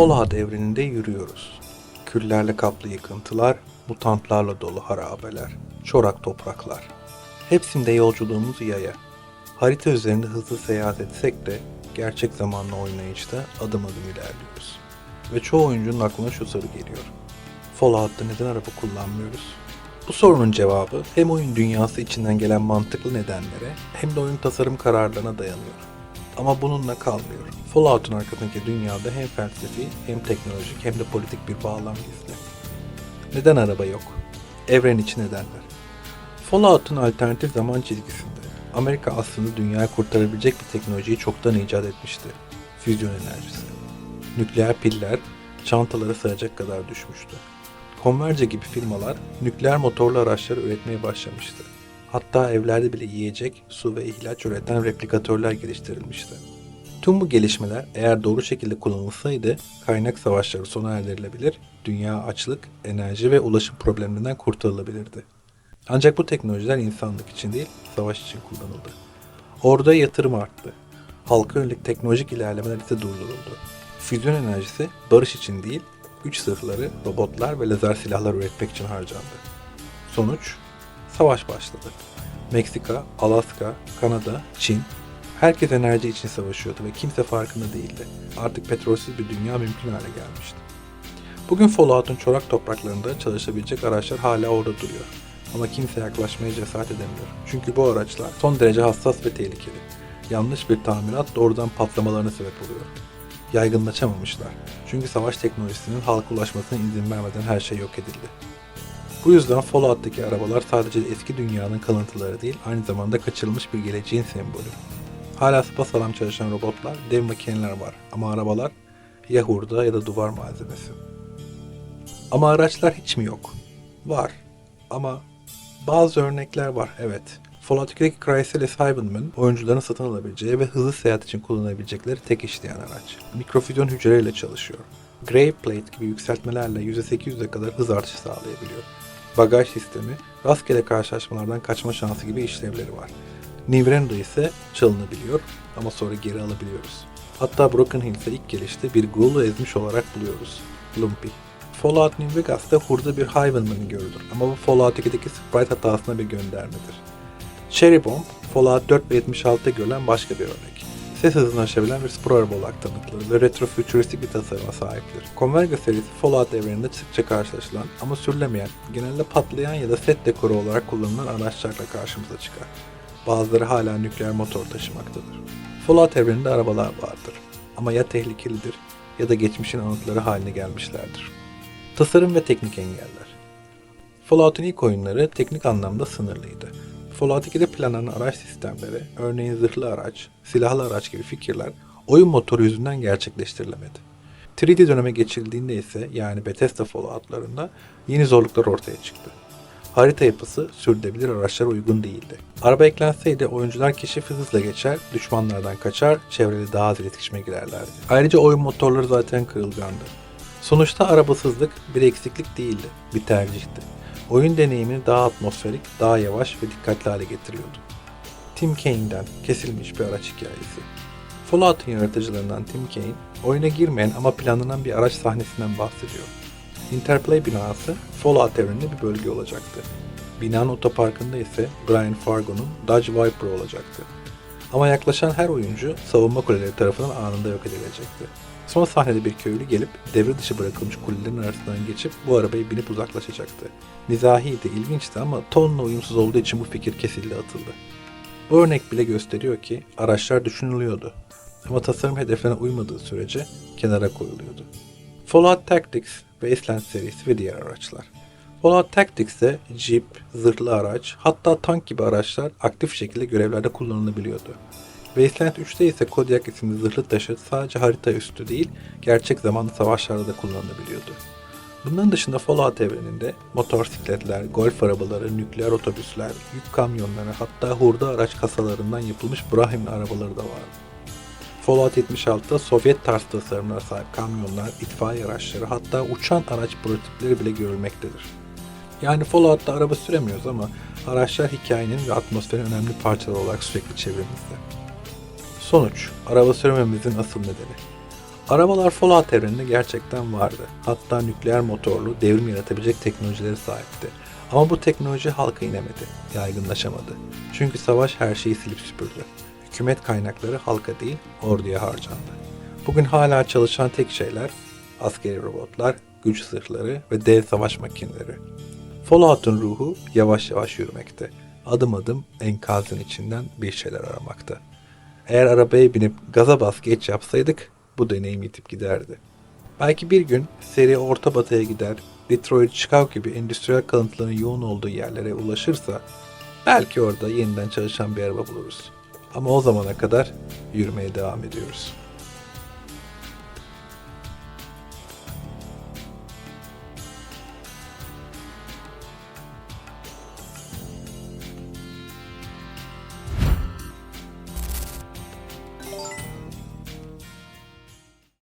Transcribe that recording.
Fallout evreninde yürüyoruz. Küllerle kaplı yıkıntılar, mutantlarla dolu harabeler, çorak topraklar. Hepsinde yolculuğumuz yaya. Harita üzerinde hızlı seyahat etsek de gerçek zamanlı oynayışta adım adım ilerliyoruz. Ve çoğu oyuncunun aklına şu soru geliyor. Fallout'ta neden araba kullanmıyoruz? Bu sorunun cevabı hem oyun dünyası içinden gelen mantıklı nedenlere hem de oyun tasarım kararlarına dayanıyor. Ama bununla kalmıyor. Fallout'un arkasındaki dünyada hem felsefi hem teknolojik hem de politik bir bağlam gizli. Neden araba yok? Evren içi nedenler. Fallout'un alternatif zaman çizgisinde Amerika aslında dünyayı kurtarabilecek bir teknolojiyi çoktan icat etmişti. Füzyon enerjisi. Nükleer piller çantalara sığacak kadar düşmüştü. Converge gibi firmalar nükleer motorlu araçlar üretmeye başlamıştı. Hatta evlerde bile yiyecek, su ve ihtiyaç üreten replikatörler geliştirilmişti. Tüm bu gelişmeler eğer doğru şekilde kullanılsaydı kaynak savaşları sona erdirilebilir, dünya açlık, enerji ve ulaşım problemlerinden kurtarılabilirdi. Ancak bu teknolojiler insanlık için değil, savaş için kullanıldı. Orada yatırım arttı. Halka yönelik teknolojik ilerlemeler ise durduruldu. Füzyon enerjisi barış için değil, güç sırları, robotlar ve lazer silahlar üretmek için harcandı. Sonuç, savaş başladı. Meksika, Alaska, Kanada, Çin, herkes enerji için savaşıyordu ve kimse farkında değildi. Artık petrolsüz bir dünya mümkün hale gelmişti. Bugün Fallout'un çorak topraklarında çalışabilecek araçlar hala orada duruyor. Ama kimse yaklaşmaya cesaret edemiyor. Çünkü bu araçlar son derece hassas ve tehlikeli. Yanlış bir tahminat doğrudan patlamalarına sebep oluyor. Yaygınlaşamamışlar. Çünkü savaş teknolojisinin halka ulaşmasına izin vermeden her şey yok edildi. Bu yüzden Fallout'taki arabalar sadece eski dünyanın kalıntıları değil, aynı zamanda kaçırılmış bir geleceğin sembolü. Hala sapasağlam çalışan robotlar, dev makineler var ama arabalar ya hurda ya da duvar malzemesi. Ama araçlar hiç mi yok? Var. Ama bazı örnekler var, evet. Fallout 2'deki Chrysalis Highwayman, oyuncuların satın alabileceği ve hızlı seyahat için kullanabilecekleri tek işleyen araç. Mikrofüzyon hücreyle çalışıyor. Grey Plate gibi yükseltmelerle %800'e kadar hız artışı sağlayabiliyor. Bagaj sistemi, rastgele karşılaşmalardan kaçma şansı gibi işlevleri var. Nivrendo ise çalınabiliyor ama sonra geri alabiliyoruz. Hatta Broken Hills'e ilk gelişte bir Ghoul'u ezmiş olarak buluyoruz. Lumpy. Fallout New Vegas'ta hurda bir Highwayman'ı görülür ama bu Fallout 2'deki sprite hatasına bir göndermedir. Cherry Bomb, Fallout 4 ve 76'da görülen başka bir örnek. Ses hızını aşabilen bir spor araba olarak tanıtılır ve retrofütüristik bir tasarıma sahiptir. Converge serisi Fallout evreninde sıkça karşılaşılan ama sürülemeyen, genelde patlayan ya da set dekoru olarak kullanılan araçlarla karşımıza çıkar. Bazıları hala nükleer motor taşımaktadır. Fallout evreninde arabalar vardır ama ya tehlikelidir ya da geçmişin anıtları haline gelmişlerdir. Tasarım ve teknik engeller Fallout'un ilk oyunları teknik anlamda sınırlıydı. Fallout 2'de planlanan araç sistemleri, örneğin zırhlı araç, silahlı araç gibi fikirler oyun motoru yüzünden gerçekleştirilemedi. 3D döneme geçildiğinde ise yani Bethesda Fallout'larında yeni zorluklar ortaya çıktı. Harita yapısı sürdürülebilir araçlara uygun değildi. Araba eklenseydi oyuncular keşif hızla geçer, düşmanlardan kaçar, çevreli daha az iletişime girerlerdi. Ayrıca oyun motorları zaten kırılgandı. Sonuçta arabasızlık bir eksiklik değildi, bir tercihti. Oyun deneyimini daha atmosferik, daha yavaş ve dikkatli hale getiriyordu. Tim Kane'den kesilmiş bir araç hikayesi. Fallout'un yaratıcılarından Tim Kane, oyuna girmeyen ama planlanan bir araç sahnesinden bahsediyor. Interplay binası Fallout evreninde bir bölge olacaktı. Binanın otoparkında ise Brian Fargo'nun Dodge Viper olacaktı. Ama yaklaşan her oyuncu savunma kuleleri tarafından anında yok edilecekti. Son sahnede bir köylü gelip devre dışı bırakılmış kulelerin arasından geçip bu arabayı binip uzaklaşacaktı. Mizahiydi, ilginçti ama tonla uyumsuz olduğu için bu fikir kesildi atıldı. Bu örnek bile gösteriyor ki araçlar düşünülüyordu. Ama tasarım hedeflerine uymadığı sürece kenara koyuluyordu. Fallout Tactics, Wasteland serisi ve diğer araçlar. Fallout Tactics'te Jeep, zırhlı araç, hatta tank gibi araçlar aktif şekilde görevlerde kullanılabiliyordu. Wasteland 3'te ise Kodiak isimli zırhlı taşıt sadece harita üstü değil, gerçek zamanlı savaşlarda da kullanılabiliyordu. Bunların dışında Fallout evreninde motosikletler, golf arabaları, nükleer otobüsler, yük kamyonları hatta hurda araç kasalarından yapılmış Brahmin arabaları da vardı. Fallout 76'da Sovyet tarz tasarımlara sahip kamyonlar, itfaiye araçları hatta uçan araç prototipleri bile görülmektedir. Yani Fallout'ta araba süremiyoruz ama araçlar hikayenin ve atmosferin önemli parçaları olarak sürekli çevremizde. Sonuç, araba sürmememizin asıl nedeni. Arabalar Fallout evreninde gerçekten vardı. Hatta nükleer motorlu devrim yaratabilecek teknolojilere sahipti. Ama bu teknoloji halka inemedi, yaygınlaşamadı. Çünkü savaş her şeyi silip süpürdü. Hükümet kaynakları halka değil, orduya harcandı. Bugün hala çalışan tek şeyler askeri robotlar, güç zırhları ve dev savaş makineleri. Fallout'un ruhu yavaş yavaş yürümekte. Adım adım enkazın içinden bir şeyler aramakta. Eğer arabaya binip gaza bas geç yapsaydık bu deneyim yitip giderdi. Belki bir gün seri orta batıya gider, Detroit, Chicago gibi endüstriyel kalıntıların yoğun olduğu yerlere ulaşırsa belki orada yeniden çalışan bir araba buluruz. Ama o zamana kadar yürümeye devam ediyoruz.